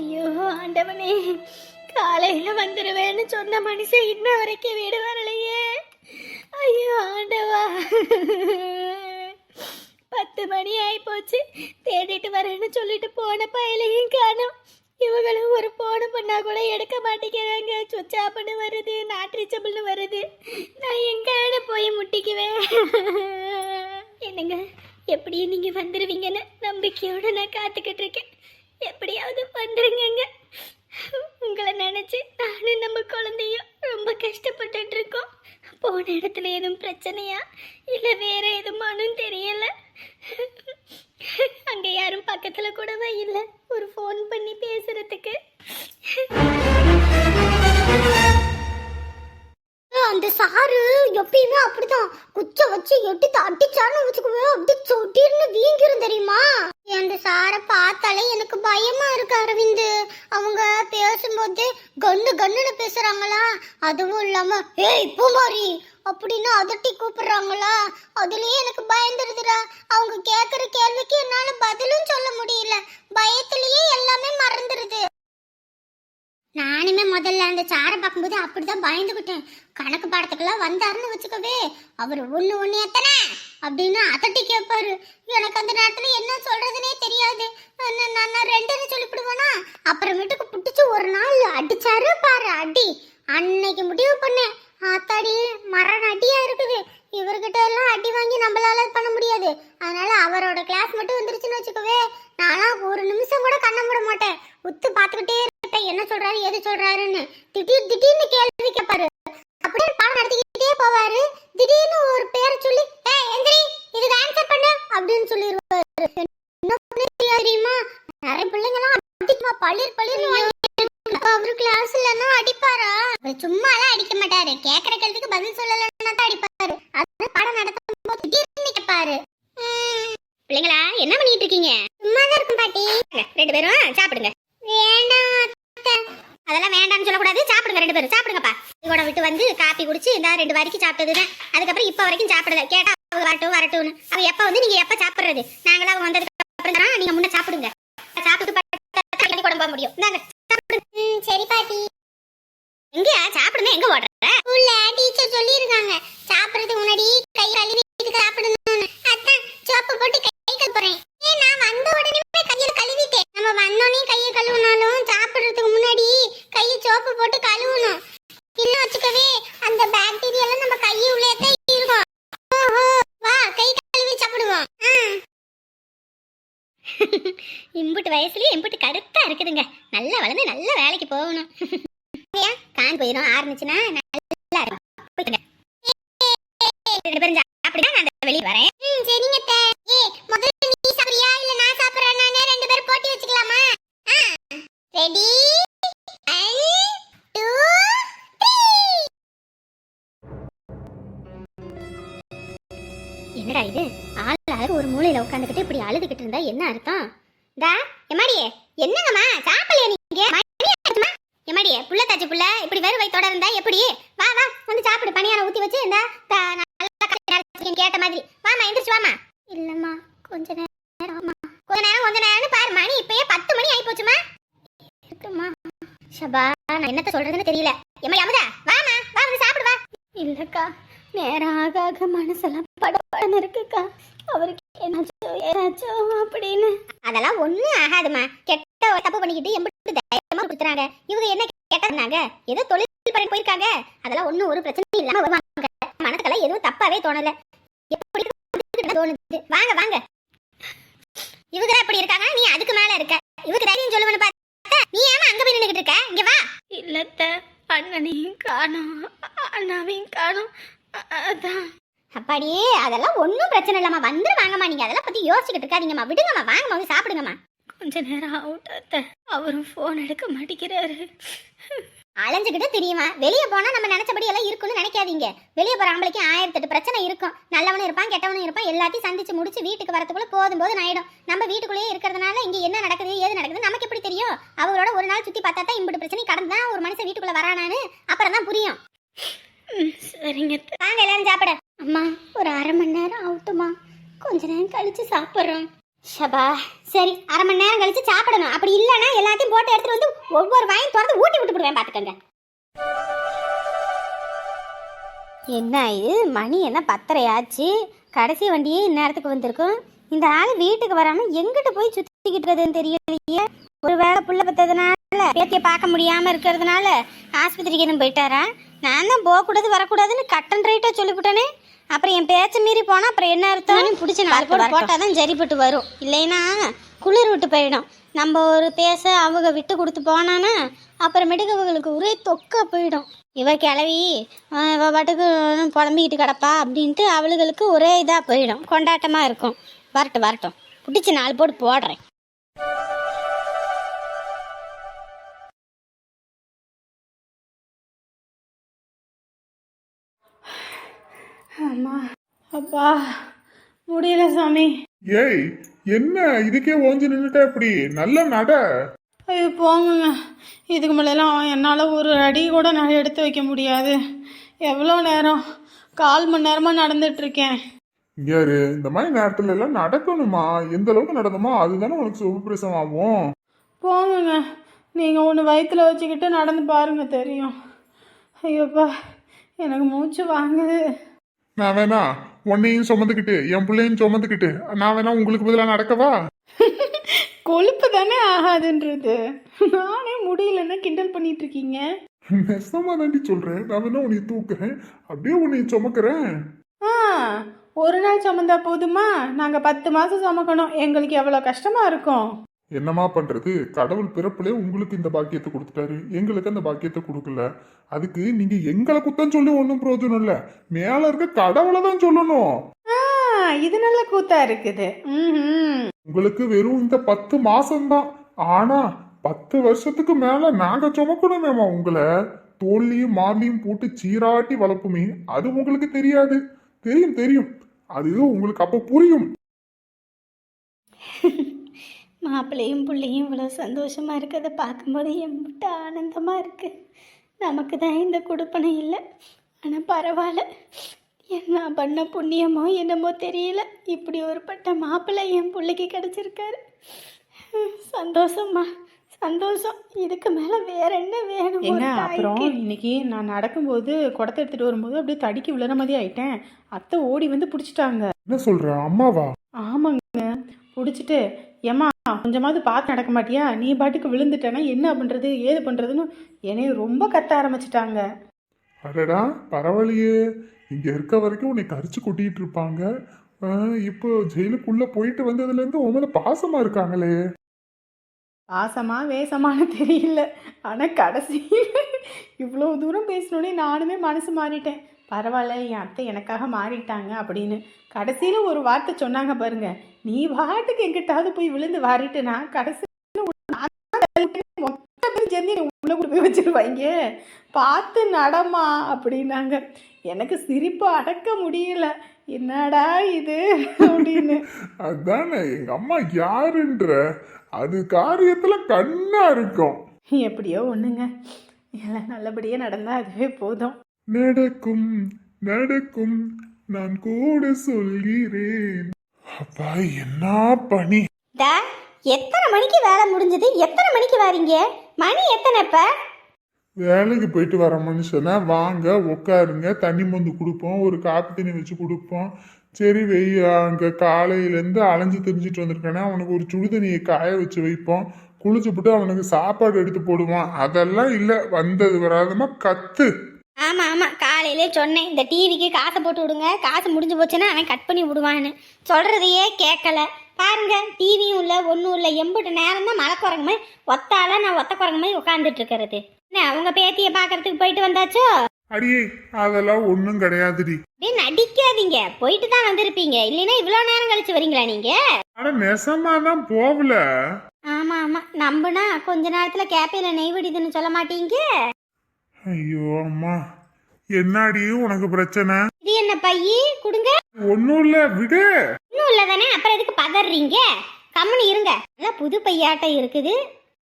ஐயோ ஆண்டவனே காலையில வந்துடுவேன்னு சொன்ன மனுஷன் இன்ன வரைக்கும் வீடு வரலையே. ஐயோ ஆண்டவா. பத்து மணி ஆகிப்போச்சு போச்சு தேடிட்டு வரேன்னு சொல்லிட்டு போன பயலையும் காணோம். இவங்களும் ஒரு போன பண்ணா கூட எடுக்க மாட்டேங்கிறாங்க. சுவிட்ச் ஆஃப்னு வருது நாட் ரீச்சபிள்னு வருது. நான் எங்காட போய் முட்டிக்குவேன். என்னங்க எப்படியும் நீங்கள் வந்துடுவீங்கன்னு நம்பிக்கையோடு நான் காத்துக்கிட்டு இருக்கேன். எப்படியாவது வந்துருங்க உங்களை நினச்சி நானும் நம்ம குழந்தையும் ரொம்ப கஷ்டப்பட்டுட்டு இருக்கோம் போன இடத்துல எதுவும் பிரச்சனையா? இல்லை வேற எதுமானும் தெரியல. அங்கே யாரும் பக்கத்தில் கூடவா இல்லை? ஒரு ஃபோன் பண்ணி பேசுறதுக்கு. அந்த சாரு எப்பயுமே அப்படிதான் குச்ச வச்சு எட்டு அடிச்சான்னு வச்சுக்கவே அப்படி சொட்டின்னு வீங்கிரும் தெரியுமா? அந்த சார் எனக்கு பயமா இருக்கு அரவிந்த். அவங்க பேசும்போது கண்ணு கண்ணுன்னு பேசுறாங்களா? அதுவும் இல்லாம ஏய் பூமாரி அப்படின்னு அதட்டி கூப்பிடுறாங்களா? அதுலயே எனக்கு பயந்துருதுடா. அவங்க கேக்குற கேள்விக்கு என்னால பதிலும் சொல்ல முடியல. பயத்திலேயே எல்லாமே மறந்துருது. நானுமே முதல்ல அந்த சாரை பார்க்கும்போது அப்படிதான் பயந்துகிட்டேன். கணக்கு பாடத்துக்கெல்லாம் வந்தாருன்னு வச்சுக்கவே அவர் ஒண்ணு ஒண்ணு எத்தனை? அப்படின்னு அதட்டி கேட்பாரு எனக்கு அந்த நேரத்துல என்ன சொல்றதுனே தெரியாது. நான் ரெண்டுன்னு சொல்லிவிடுவேனா? அப்புறமேட்டுக்கு பிடிச்சி ஒரு நாள் அடிச்சாரு பாரு அடி. அன்னைக்கு முடிவு பண்ணேன். ஆத்தாடி மரண அடியா இருக்குது இவர்கிட்ட எல்லாம் அடி வாங்கி நம்மளால பண்ண முடியாது அதனால அவரோட கிளாஸ் மட்டும் வந்துருச்சுன்னு வச்சுக்கவே நான்லாம் ஒரு நிமிஷம் கூட கண்ண மூட மாட்டேன் உத்து பார்த்துக்கிட்டே இருப்பேன் என்ன சொல்றாரு எது சொல்றாருன்னு திடீர் திடீர்னு கேள்வி கேட்பாரு அப்படியே பாடம் நடத்திக்கிட்டே போவாரு திடீர்னு ஒரு பேரை சொல்லி ஏ எந்திரி இதுக்கு ஆன்சர் பண்ணு அப்படின்னு சொல்லிடுவாரு என்ன பண்ண தெரியுமா நிறைய பிள்ளைங்கலாம் அடிக்குமா பளிர் பளிர்னு வாங்கி அவரு கிளாஸ் இல்லைன்னா அடிப்பாரா? அவர் சும்மாலாம் அடிக்க மாட்டாரு. கேக்குற கேள்விக்கு பதில் சொல்லலைன்னா தான் அடிப்பாரு. அதான் பாடம் நடத்தும் போது திடீர்னு கேட்பாரு பிள்ளைங்களா என்ன பண்ணிட்டு இருக்கீங்க? சும்மா தான் இருக்கும் பாட்டி ரெண்டு பேரும் சாப்பிடுங்க. வேண்டாம் அதெல்லாம் வேண்டாம்னு சொல்லக்கூடாது. சாப்பிடுங்க ரெண்டு பேரும். சாப்பிடுங்கப்பா. கூட விட்டு வந்து காப்பி குடிச்சு இந்த ரெண்டு வரைக்கும் சாப்பிட்டதுதான் அதுக்கப்புறம் இப்போ வரைக்கும் சாப்பிடல. கேட்டா அவங்க வரட்டும் வரட்டும்னு. அவ எப்ப வந்து நீங்க எப்ப சாப்பிடுறது? நாங்களாம் வந்ததுக்கு அப்புறம் நீங்க முன்ன சாப்பிடுங்க. நம்ப முடியும். இந்தாங்க. சரி பாட்டி. எங்கயா? சாப்பிடுங்க. எங்க ஓடுற ஸ்கூல்ல டீச்சர் சொல்லியிருக்காங்க சாப்பிடுறதுக்கு முன்னாடி கை கழுவிட்டு சாப்பிடணும்னு அதான் சோப்பு போட்டு கை கழுவ போறேன் ஏன் நான் வந்த உடனே கையை கழுவிட்டேன் நம்ம வந்தோடனே கையை கழுவுனாலும் சாப்பிடுறதுக்கு முன்னாடி கையை சோப்பு போட்டு கழுவணும் இன்னும் வச்சுக்கவே அந்த பாக்டீரியா எல்லாம் நம்ம கை உள்ளே தான் இருக்கும் ஓஹோ வா கை கழுவி சாப்பிடுவோம் ஆ இம்புட்டு வயசுலயே இம்புட்டு கடுத்தா இருக்குதுங்க நல்லா வளர்ந்து நல்ல வேலைக்கு போகணும் கான் போயிடும் ஆரம்பிச்சுன்னா நல்லா இருக்கும். போய்க்கோங்க. ரெண்டு பேரும் சாப்பிடுங்க நான் அந்த வெளியே வரேன். ம் சரிங்க அத்தை. முதல்ல நீ சாப்பிடுறியா? இல்ல நான் சாப்பிடுறேன். நானே ரெண்டு பேரும் போட்டி வச்சுக்கலாமா? ரெடி? என்னடா இது? ஆள் ஆளு ஒரு மூலையில உட்காந்துக்கிட்டு இப்படி அழுதுகிட்டு இருந்தா என்ன அர்த்தம்? டா எம்மாடியே? என்னங்கம்மா? சாப்பிடலையா நீங்க? எம்மாடியே புள்ள தாச்சு புள்ள இப்படி வெறும் வயித்தோட இருந்தா எப்படி? வா வா வந்து சாப்பிடு பணியாரம் ஊத்தி வச்சு இந்த கட்டி மாதிரி. வாமா எந்திரிச்சு வாமா இல்லம்மா கொஞ்ச நேரம் ஆமா. கொஞ்ச நேரம் கொஞ்ச நேரம்னு பாரு மணி இப்பயே பத்து மணி ஆகி போச்சுமா. இருக்குமா ஷபா நான் என்னத்த சொல்றதுன்னு தெரியல. எம்மா அமுதா வாமா வா வந்து சாப்பிடு வா. இல்லக்கா நேரம் ஆக ஆக மனசெல்லாம் படப்படன்னு இருக்குக்கா. அவருக்கு என்னாச்சோ? ஏதாச்சோ அப்படின்னு? அதெல்லாம் ஒண்ணும் ஆகாதுமா கெட்ட தப்பு பண்ணிக்கிட்டு எம்பிட்டு தைரியமா கொடுத்துறாங்க. இவங்க என்ன கெட்டதுனாங்க ஏதோ தொழில் பண்ணி போயிருக்காங்க. அதெல்லாம் ஒண்ணும் ஒரு பிரச்சனையும் இல்லாம வருவாங்க. மனசுக்கெல்லாம் எதுவும் தப்பாவே தோணல. எப்படி தோணுது. வாங்க வாங்க. இவங்க இப்படி இருக்காங்க. நீ அதுக்கு மேல இருக்க. இவங்க தைரியம் சொல்லுவேன்னு பார்த்தா நீ ஏமா அங்க போய் நின்னுகிட்டு இருக்க? இங்க வா. இல்லத்த அண்ணனையும் காணோம். அண்ணாவையும் காணோம். அதான். அப்பாடியே அதெல்லாம் ஒன்றும் பிரச்சனை இல்லம்மா. வந்து வாங்கம்மா. நீங்க அதெல்லாம் பத்தி யோசிச்சுக்கிட்டு இருக்காதீங்கம்மா. விடுங்கம்மா வாங்கம்மா வந்து சாப்பிடுங்கம்மா. கொஞ்ச நேரம் அவுட் அத்த அவரும் ஃபோன் எடுக்க மாட்டேங்கிறாரு. அலைஞ்சுக்கிட்டு தெரியுமா? வெளியே போனா நம்ம நினைச்சபடி எல்லாம் இருக்கும்னு நினைக்காதீங்க. வெளியே போற ஆம்பளைக்கு ஆயிரத்தெட்டு பிரச்சனை இருக்கும். நல்லவனும் இருப்பான் கெட்டவனும் இருப்பான். எல்லாத்தையும் சந்திச்சு முடிச்சு வீட்டுக்கு வரதுக்குள்ள போதும் போதும் ஆயிடும் நம்ம வீட்டுக்குள்ளேயே இருக்கிறதுனால இங்க என்ன நடக்குது ஏது நடக்குது நமக்கு எப்படி தெரியும்? அவங்களோட ஒரு நாள் சுத்தி பார்த்தா தான் இம்புட்டு பிரச்சனை கடந்து தான் ஒரு மனுஷன் வீட்டுக்குள்ள வரானான்னு அப்புறம் தான் புரியும் சரிங்க. வாங்க எல்லாரும் சாப்பிட. அம்மா ஒரு அரை மணி நேரம் ஆகட்டுமா கொஞ்ச நேரம் கழிச்சு சாப்பிட்றோம். ஷபா சரி அரை மணி நேரம் கழிச்சு சாப்பிடணும். அப்படி இல்லைன்னா எல்லாத்தையும் போட்டு எடுத்துட்டு வந்து ஒவ்வொரு வாயும் திறந்து ஊட்டி விட்டு விடுவேன் பாத்துக்கங்க என்ன இது? மணி என்ன பத்தரை ஆச்சு கடைசி வண்டியே இந்நேரத்துக்கு வந்திருக்கும். இந்த ஆள் வீட்டுக்கு வராம எங்கிட்ட போய் சுத்திக்கிட்டு தெரியலையே. ஒரு வேளை புள்ள பத்ததுனால பேத்தியை பார்க்க முடியாம இருக்கிறதுனால ஆஸ்பத்திரிக்கு எதுவும் போயிட்டாரா? நான் தான் போகக்கூடாது வரக்கூடாதுன்னு கட்டன் ரைட்டா சொல்லிவிட்டேனே. அப்புறம் என் பேச்ச மீறி போனா அப்புறம் என்ன அர்த்தம்? பிடிச்ச நாலு போட்டு போட்டாதான் சரிப்பட்டு வரும். இல்லைன்னா குளிர் விட்டு போயிடும். நம்ம ஒரு பேச அவங்க விட்டு கொடுத்து போனானா அப்புறமேட்டுக்கு அவங்களுக்கு ஒரே தொக்கா போயிடும். இவ கிளவி இவ பாட்டுக்கு புலம்பிக்கிட்டு கிடப்பா அப்படின்ட்டு அவளுகளுக்கு ஒரே இதாக போயிடும். கொண்டாட்டமாக இருக்கும். வரட்டும் வரட்டும். பிடிச்சி நாலு போட்டு போடுறேன். அம்மா அப்பா முடியல சாமி. ஏய் என்ன? இதுக்கே ஓஞ்சி நின்னுட்ட இப்படி நல்ல நட. ஐயோ போங்கங்க. இதுக்கு மேலாம் என்னால் ஒரு அடி கூட நான் எடுத்து வைக்க முடியாது. எவ்வளோ நேரம்? கால் மணி நேரமாக நடந்துட்டு இருக்கேன் யாரு இந்த மாதிரி நேரத்துல எல்லாம் நடக்கணுமா? எந்த அளவுக்கு நடந்தோமோ அதுதானே உனக்கு சுகப்பிரசவம் ஆகும் போங்கங்க. நீங்கள் ஒன்று வயிற்றுல வச்சுக்கிட்டு நடந்து பாருங்க தெரியும். ஐயோப்பா எனக்கு மூச்சு வாங்குது. நான் வேணா உன்னையும் சுமந்துக்கிட்டு என் பிள்ளையும் சுமந்துக்கிட்டு நான் வேணா உங்களுக்கு பதிலாக நடக்கவா? கொழுப்பு தானே ஆகாதுன்றது. நானே முடியலன்னா கிண்டல் பண்ணிட்டு இருக்கீங்க. நெசமா தாண்டி சொல்றேன். நான் வேணா உன்னை தூக்குறேன். அப்படியே உன்னை சுமக்கிறேன். ஆ ஒரு நாள் சுமந்தா போதுமா? நாங்கள் பத்து மாதம் சுமக்கணும். எங்களுக்கு எவ்வளோ கஷ்டமாக இருக்கும்? என்னமா பண்றது? கடவுள் பிறப்புலே உங்களுக்கு இந்த பாக்கியத்தை கொடுத்துட்டாரு. எங்களுக்கு அந்த பாக்கியத்தை கொடுக்கல. அதுக்கு நீங்க எங்களை குத்தம் சொல்லி ஒன்றும் பிரயோஜனம் இல்ல. மேல இருக்க கடவுளை தான் சொல்லணும். இது நல்ல கூத்தா இருக்குது. உங்களுக்கு வெறும் இந்த பத்து மாசம்தான். ஆனா பத்து வருஷத்துக்கு மேல நாங்க சுமக்கணுமேமா உங்களை. தோல்லையும் மார்லையும் போட்டு சீராட்டி வளர்ப்புமே அது உங்களுக்கு தெரியாது. தெரியும் தெரியும். அது உங்களுக்கு அப்ப புரியும். மாப்பிள்ளையும் பிள்ளையும் இவ்வளோ சந்தோஷமாக இருக்கிறத பார்க்கும்போது எம்பிட்ட ஆனந்தமாக இருக்குது நமக்கு தான் இந்த கொடுப்பனை இல்லை. ஆனால் பரவாயில்ல. என்ன பண்ண புண்ணியமோ என்னமோ தெரியல. இப்படி ஒரு பட்ட மாப்பிள்ளை என் பிள்ளைக்கு கிடச்சிருக்காரு. சந்தோஷம்மா. சந்தோஷம். இதுக்கு மேலே வேற என்ன வேணும் ஒரு அப்புறம்? இன்னைக்கு நான் நடக்கும்போது குடத்தை எடுத்துட்டு வரும்போது அப்படியே தடிக்கி விழுற மாதிரி ஆயிட்டேன். அத்தை ஓடி வந்து பிடிச்சிட்டாங்க. என்ன சொல்ற? அம்மாவா? ஆமாங்க. பிடிச்சிட்டு ஏம்மா கொஞ்சமாவது பார்த்து நடக்க மாட்டியா? நீ பாட்டுக்கு விழுந்துட்டேன்னா என்ன பண்றது? ஏது பண்றதுன்னு என்னைய ரொம்ப கத்த ஆரம்பிச்சிட்டாங்க. அடடா பரவாயில்லையே. இங்க இருக்க வரைக்கும் உன்னை கரிச்சு கொட்டிட்டு இருப்பாங்க. இப்போ ஜெயிலுக்குள்ள போயிட்டு வந்ததுல இருந்து உன் மேல பாசமா இருக்காங்களே. பாசமா வேசமானு தெரியல. ஆனால் கடைசியில் இவ்வளோ தூரம் பேசினோடனே நானுமே மனசு மாறிட்டேன். பரவாயில்ல என் அத்தை எனக்காக மாறிட்டாங்க அப்படின்னு. கடைசியில் ஒரு வார்த்தை சொன்னாங்க பாருங்க. நீ பாட்டுக்கு எங்கிட்டாவது போய் விழுந்து வாரிட்டுனா கடைசி மொத்த பேர் சேர்ந்து என்னை உள்ள கொண்டு போய் வச்சிருவாங்க பார்த்து நடமா அப்படின்னாங்க. எனக்கு சிரிப்பு அடக்க முடியல. என்னடா இது அப்படின்னு. அதானே எங்க அம்மா யாருன்ற? அது காரியத்துல கண்ணா இருக்கும். எப்படியோ ஒன்றுங்க எல்லாம் நல்லபடியாக நடந்தால் அதுவே போதும். நடக்கும் நடக்கும். நான் கூட சொல்கிறேன். அப்பா என்ன பணி? டா எத்தனை மணிக்கு வேலை முடிஞ்சது? எத்தனை மணிக்கு வாரீங்க? மணி எத்தனை இப்போ? வேலைக்கு போயிட்டு வர மனுஷனா வாங்க உட்காருங்க தண்ணி மந்து கொடுப்போம் ஒரு காப்பி தண்ணி வச்சு கொடுப்போம். சரி வெய் அங்கே காலையிலேருந்து அலைஞ்சு திரிஞ்சிட்டு வந்திருக்கேன்னா அவனுக்கு ஒரு சுடு தண்ணியை காய வச்சு வைப்போம். குளிச்சு போட்டு அவனுக்கு சாப்பாடு எடுத்து போடுவான் அதெல்லாம் இல்லை வந்தது வராதமா கத்து. ஆமாம் ஆமாம் காலையிலே சொன்னேன் இந்த டிவிக்கு காசை போட்டு விடுங்க. காசு முடிஞ்சு போச்சுன்னா அவன் கட் பண்ணி விடுவான்னு. சொல்கிறதையே கேட்கல பாருங்க டிவியும் இல்லை ஒன்றும் இல்லை. எம்பிட்டு நேரம் தான் மலை குரங்கு மாதிரி ஒத்தால நான் ஒத்த குரங்கு மாதிரி உட்காந்துட்டு இருக்கிறது. என்ன அவங்க பேத்தியை பார்க்கறதுக்கு போயிட்டு வந்தாச்சோ? அடியே அதெல்லாம் ஒன்றும் கிடையாதுடி. அப்படியே நடிக்காதீங்க. போயிட்டு தான் வந்திருப்பீங்க. இல்லைன்னா இவ்வளோ நேரம் கழிச்சு வரீங்களா நீங்கள் ஆனா நெசமா தான் போகல ஆமாம் ஆமாம் நம்புனா கொஞ்ச நேரத்தில் கேப்பையில் நெய் வடிதுன்னு சொல்ல மாட்டீங்க? ஐயோ அம்மா. என்னாடி உனக்கு பிரச்சனை? இது என்ன பையி? கொடுங்க. ஒன்றும் இல்லை விடு. இன்னும் இல்லை தானே அப்புறம் எதுக்கு பதறீங்க? கம்முனு இருங்க. நல்லா புது பையாட்டம் இருக்குது.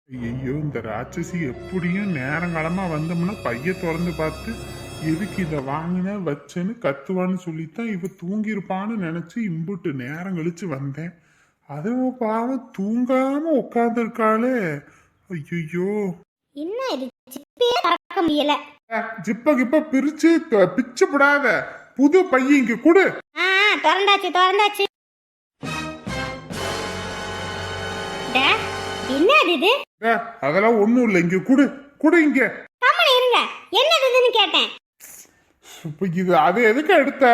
ஐயோ இந்த ராட்சசி எப்படியும் நேரங்காலமா வந்தோம்னா பைய திறந்து பார்த்து எதுக்கு இதை வாங்கின? வச்சேன்னு கத்துவான்னு சொல்லித்தான் இவ தூங்கியிருப்பான்னு நினைச்சு இம்புட்டு நேரம் கழிச்சு வந்தேன். அதுவும் பாவம் தூங்காம உட்காந்துருக்காளே ஐயோ என்ன ஜிப்பே திறக்க முடியல. ஜிப்ப கிப்ப பிரிச்சு த- பிச்சு விடாத புது பையன் இங்க கொடு. ஆ திறந்தாச்சு திறந்தாச்சு. டே, என்ன இது? டே, அதெல்லாம் ஒண்ணும் இல்லை. இங்க கொடு. கொடு இங்க. கம்மல இருங்க. என்னது இதுன்னு கேட்டேன். இப்ப இது அது எதுக்கு எடுத்த?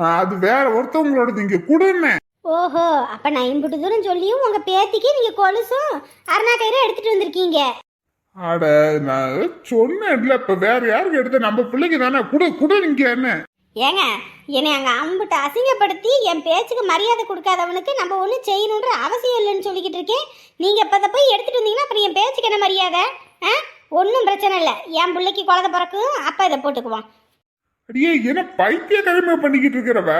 ஆ, அது வேற ஒருத்தவங்களோடது. இங்க கொடுன்னு. ஓஹோ அப்ப நான் இம்புட்டு தூரம் சொல்லியும் உங்க பேத்திக்கு நீங்க கொலுசும் அருணா கயிறு எடுத்துட்டு வந்திருக்கீங்க. அட நான் சொன்னேன்ல இப்ப வேற யாருக்கு எடுத்த? நம்ம பிள்ளைக்கு தானே. குடு குடு இங்க என்ன? ஏங்க என்னை அங்க அம்புட்டு அசிங்கப்படுத்தி என் பேச்சுக்கு மரியாதை கொடுக்காதவனுக்கு நம்ம ஒன்றும் செய்யணுன்ற அவசியம் இல்லைன்னு சொல்லிக்கிட்டு இருக்கேன். நீங்க இப்ப போய் எடுத்துட்டு வந்தீங்கன்னா அப்புறம் என் பேச்சுக்கு என்ன மரியாதை? ஆ? ஒன்றும் பிரச்சனை இல்லை. என் பிள்ளைக்கு குழந்தை பிறக்கும் அப்ப இதை போட்டுக்குவோம் அடியே என்ன பைத்திய கடமை பண்ணிக்கிட்டு இருக்கிறவ?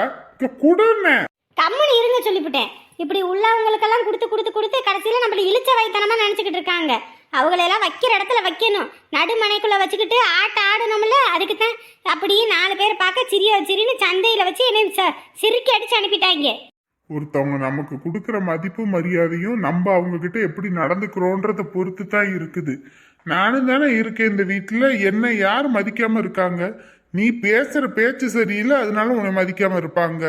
குடுன்னு கம்முனு இருங்க சொல்லிவிட்டேன் இப்படி உள்ளவங்களுக்கெல்லாம் கொடுத்து கொடுத்து கொடுத்து கடைசியில் நம்மள இழிச்ச வயத்தனமா நினச்சிக்கிட்டு இருக்காங்க. அவங்களெல்லாம் வைக்கிற இடத்துல வைக்கணும். நடுமனைக்குள்ள வச்சுக்கிட்டு ஆட்ட ஆடணும்ல? அதுக்கு தான் அப்படியே நாலு பேர் பார்க்க சிரியா சிரின்னு சந்தையில் வச்சு என்னை சிரிக்கி அடிச்சு அனுப்பிட்டாங்க. ஒருத்தவங்க நமக்கு கொடுக்குற மதிப்பு மரியாதையும் நம்ம அவங்க கிட்ட எப்படி நடந்துக்கிறோன்றத பொறுத்து தான் இருக்குது. நானும் தானே இருக்கேன் இந்த வீட்டில் என்னை யார் மதிக்காம இருக்காங்க? நீ பேசுற பேச்சு சரியில்லை அதனால உன்னை மதிக்காம இருப்பாங்க.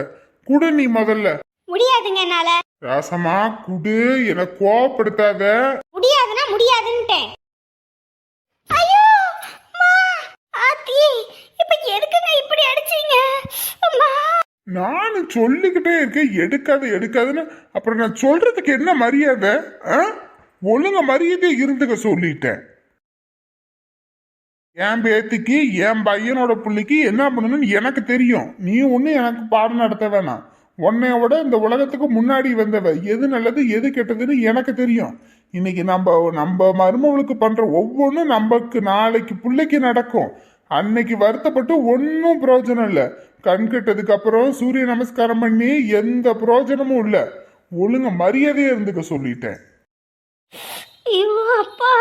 குடு நீ முதல்ல. முடியாதுங்க என்னால. ராசமா குடு. என்னை கோவப்படுத்தாத. முடியாதுன்ட்டேன். ஐயோ அம்மா ஆத்தி எதுக்குங்க இப்படி அடிச்சீங்க? அம்மா. நானும் சொல்லிக்கிட்டே இருக்கேன் எடுக்காத எடுக்காதுன்னு. அப்புறம் நான் சொல்றதுக்கு என்ன மரியாதை? ஆ? ஒழுங்க மரியாதை இருந்துக்க சொல்லிட்டேன். என் பேத்திக்கு என் பையனோட பிள்ளைக்கு என்ன பண்ணணும்னு எனக்கு தெரியும். நீ ஒண்ணு எனக்கு பாடம் நடத்த வேணாம். உன்னையோட இந்த உலகத்துக்கு முன்னாடி வந்தவ எது நல்லது எது கெட்டதுன்னு எனக்கு தெரியும். இன்னைக்கு நம்ம நம்ம மருமகளுக்கு பண்ற ஒவ்வொன்றும் நமக்கு நாளைக்கு பிள்ளைக்கு நடக்கும். அன்னைக்கு வருத்தப்பட்டு ஒன்றும் பிரயோஜனம் இல்லை. கண் கட்டதுக்கு அப்புறம் சூரிய நமஸ்காரம் பண்ணி எந்த பிரயோஜனமும் இல்லை. ஒழுங்க மரியாதையா இருந்துக்க சொல்லிட்டேன். ஐயோ அப்பா.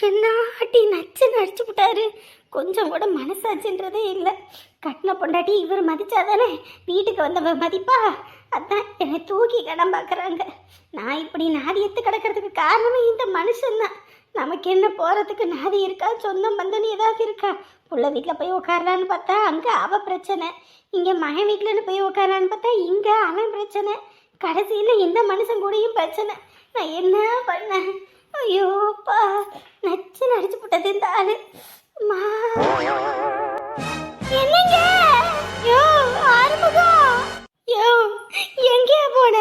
என்ன அடி நச்சு நடிச்சு விட்டாரு கொஞ்சம் கூட மனசாச்சுன்றதே இல்லை. கட்டின பொண்டாட்டி இவர் மதிச்சாதானே வீட்டுக்கு வந்தவ மதிப்பா? அதான் என்னை தூக்கி கடன் பார்க்குறாங்க நான் இப்படி நாதியத்து கிடக்கிறதுக்கு காரணமே இந்த மனுஷன்தான் நமக்கு என்ன போகிறதுக்கு நாதி இருக்கா? சொந்தம் பந்தம் ஏதாவது இருக்கா? புள்ள வீட்டில் போய் உட்காரலான்னு பார்த்தா அங்கே அவள் பிரச்சனை. இங்கே மகன் வீட்டில்னு போய் உட்காரலான்னு பார்த்தா இங்கே அவன் பிரச்சனை. கடைசியில் இந்த மனுஷன் கூடயும் பிரச்சனை. நான் என்ன பண்ணேன்? ஐயோப்பா நச்சு நடிச்சு போட்டது இந்த ஆளு. என்னங்க? யோ எங்கேயா போன?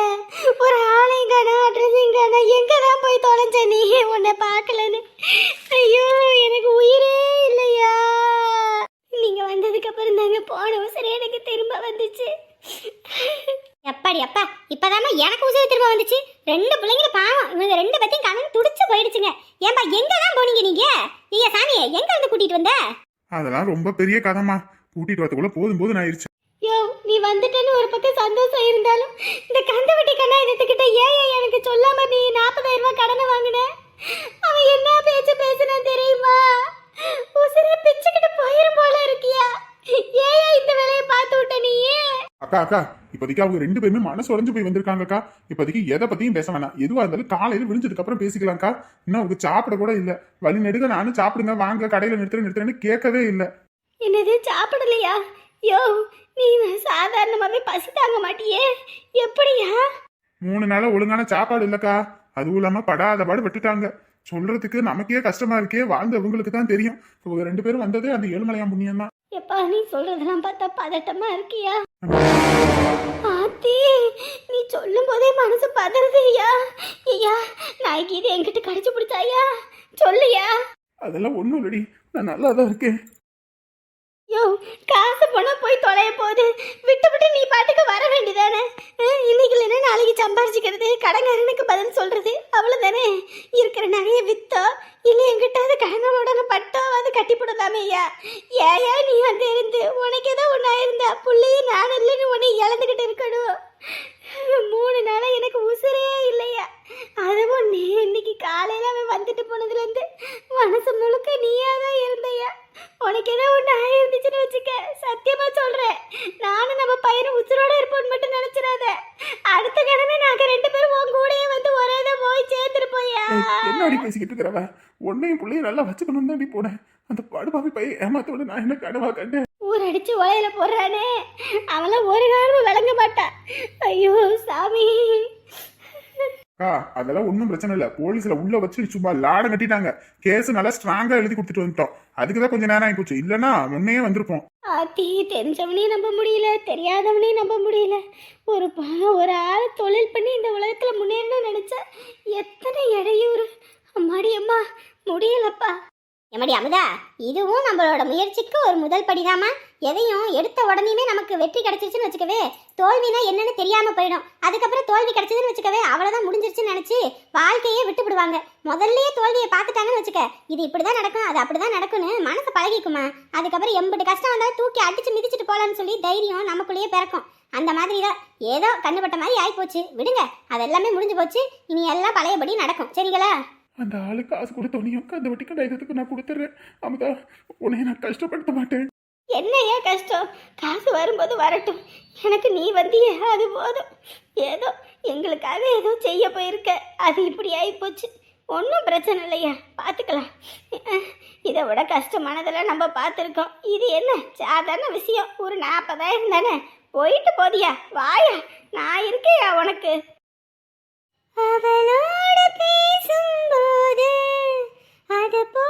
ஒரு ஆளையும் காணா அட்ரஸையும் காணா எங்க தான் போய் தொலைஞ்ச நீ உன்னை பார்க்கலன்னு. ஐயோ எனக்கு உயிரே இல்லையா? நீங்க வந்ததுக்கு அப்புறம் தாங்க போன உசரே எனக்கு திரும்ப வந்துச்சு. எப்பாடி அப்பா இப்போதாம்மா எனக்கு உசரி திரும்ப வந்துச்சு. ரெண்டு பிள்ளைங்களும் பாவம். இவங்க ரெண்டு பத்தியும் கணக்கு துடிச்சு போயிடுச்சுங்க. ஏன்பா எங்க தான் போனீங்க நீங்க? நீங்க சாமியை எங்க வந்து கூட்டிட்டு வந்த? அதெல்லாம் ரொம்ப பெரிய கதைமா கூட்டிட்டு வரதுக்குள்ள போதும் போதும் ஆயிடுச்சு. யோ நீ வந்துட்டேன்னு ஒரு பக்கம் சந்தோஷம் இருந்தாலும் இந்த கந்து வட்டி கண்ணா எடுத்துக்கிட்ட ஏன் எனக்கு சொல்லாம நீ நாற்பதாயிரம் ரூபாய் கடனை வாங்கின? அவன் என்ன பேச்சு பேசுனான் தெரியுமா? உசுரே பிச்சுக்கிட்டு போயிரும் போல இருக்கியா? ஏன் இந்த வேலையை பார்த்து விட்ட நீ? அக்கா அக்கா இப்போதைக்கு அவங்க ரெண்டு பேருமே மனசு உடைஞ்சு போய் வந்திருக்காங்கக்கா இப்போதைக்கு எதை பத்தியும் பேச வேணாம். எதுவா இருந்தாலும் காலையில விழிஞ்சதுக்கு அப்புறம் பேசிக்கலாம்க்கா இன்னும் அவங்க சாப்பிட கூட இல்ல. வழி நெடுக நானும் சாப்பிடுங்க வாங்க கடையில நிறுத்துறேன் நிறுத்துறேன்னு கேட்கவே இல்லை. என்னது சாப்பிடலையா? யோ நீ சாதாரணமாவே பசி தாங்க மாட்டியே. எப்படியா? மூணு நாளா ஒழுங்கான சாப்பாடு இல்லக்கா. அதுவும் இல்லாம படாத பாடு விட்டுட்டாங்க. சொல்றதுக்கு நமக்கே கஷ்டமா இருக்கே. வாழ்ந்தவங்களுக்கு தான் தெரியும். இவங்க ரெண்டு பேரும் வந்தது அந்த ஏழுமலையான் புண்ணியம் தான் எப்பா நீ சொல்றதெல்லாம் பார்த்தா பதட்டமா இருக்கியா? ஆத்தி நீ சொல்லும் போதே மனசு பதறுது ஐயா ஐயா நாய்க்கு இது என்கிட்ட கடிச்சு பிடிச்சாயா சொல்லுயா அதெல்லாம் ஒண்ணும் இல்லடி. நான் நல்லா தான் இருக்கேன். யோ காசு பணம் போய் தொலைய போகுது. விட்டு விட்டு நீ பாட்டுக்கு வர வேண்டியதானே? இன்னைக்கு இல்லைன்னா நாளைக்கு சம்பாரிச்சுக்கிறது கடங்காரனுக்கு பதில் சொல்றது அவ்வளவுதானே? இருக்கிற நகையை வித்தோ இல்லை என்கிட்ட கடனோட பட்டோ அது கட்டி போடலாமே ஐயா. ஏயா நீ அங்கே இருந்து உனக்கு ஏதோ ஒன்றா இருந்தா புள்ளையும் நான் இல்லைன்னு உன்னை இழந்துக்கிட்டு இருக்கணும் மூணு நாளா எனக்கு உசுரே இல்லையா அதுவும் நீ இன்னைக்கு காலையில அவன் வந்துட்டு போனதுலேருந்து மனசு முழுக்க நீயா தான் இருந்தையா உனக்கு ஏதோ ஒன்று ஆயிருந்துச்சுன்னு வச்சுக்க சத்தியமா சொல்றேன் நானும் நம்ம பையனும் உசுரோட இருப்போம்னு மட்டும் நினைச்சிடாத அடுத்த கிழமை நாங்க ரெண்டு பேரும் உன் என்னடி பேசிக்கிட்டு இருக்கிறவ உன்னையும் பிள்ளையும் நல்லா வச்சுக்கணும் தாண்டி போனேன் அந்த படுபாவி பையன் ஏமாத்தோட நான் என்ன கனவா கண்டேன் ஊர் அடிச்சு உலையில போடுறானே. அவெல்லாம் ஒரு காலமும் விளங்க மாட்டா. ஐயோ சாமி. அக்கா அதெல்லாம் ஒன்றும் பிரச்சனை இல்லை. போலீஸ்ல உள்ள வச்சு சும்மா லாடம் கட்டிட்டாங்க. கேஸ் நல்லா ஸ்ட்ராங்கா எழுதி கொடுத்துட்டு வந்துட்டோம். அதுக்கு தான் கொஞ்சம் நேரம் ஆகி போச்சு. இல்லைன்னா முன்னையே வந்திருப்போம். ஆத்தி தெரிஞ்சவனையும் நம்ப முடியல தெரியாதவனையும் நம்ப முடியல. ஒரு ஒரு ஆள் தொழில் பண்ணி இந்த உலகத்துல முன்னேறணும்னு நினைச்சா எத்தனை இடையூறு? அம்மாடி அம்மா முடியலப்பா. எம்மடி அமுதா இதுவும் நம்மளோட முயற்சிக்கு ஒரு முதல் படிதாம்மா. எதையும் எடுத்த உடனேயுமே நமக்கு வெற்றி கிடைச்சிருச்சுன்னு வச்சுக்கவே தோல்வினா என்னன்னு தெரியாம போயிடும். அதுக்கப்புறம் தோல்வி கிடைச்சதுன்னு வச்சுக்கவே அவ்வளவுதான் முடிஞ்சிருச்சுன்னு நினைச்சு வாழ்க்கையே விட்டு விடுவாங்க. முதல்லயே தோல்வியை பார்த்துட்டாங்கன்னு வச்சுக்க இது இப்படிதான் நடக்கும் அது அப்படிதான் நடக்கும்னு மனசு பழகிக்குமா? அதுக்கப்புறம் எம்பிட்டு கஷ்டம் வந்தாலும் தூக்கி அடிச்சு மிதிச்சிட்டு போலான்னு சொல்லி தைரியம் நமக்குள்ளேயே பிறக்கும். அந்த மாதிரி தான் ஏதோ கண்ணுப்பட்ட மாதிரி ஆயிப்போச்சு. விடுங்க அதெல்லாமே முடிஞ்சு போச்சு. இனி எல்லாம் பழையபடி நடக்கும். சரிங்களா? அந்த ஆளு காசு கொடுத்தோனையும் அந்த வட்டி கடையத்துக்கு நான் கொடுத்துட்றேன். அமுதா உன்னை நான் கஷ்டப்படுத்த மாட்டேன். என்னையா கஷ்டம்? காசு வரும்போது வரட்டும். எனக்கு நீ வந்தியே அது போதும். ஏதோ எங்களுக்காக ஏதோ செய்ய போயிருக்க. அது இப்படி ஆகிப்போச்சு ஒன்றும் பிரச்சனை இல்லையா? பார்த்துக்கலாம் இதை விட கஷ்டமானதெல்லாம் நம்ம பார்த்துருக்கோம் இது என்ன சாதாரண விஷயம்? ஒரு நாற்பதாயிரம் தானே? போயிட்டு போதியா? வாயா நான் இருக்கேயா உனக்கு? அவளோடு பேசும்போது அது போ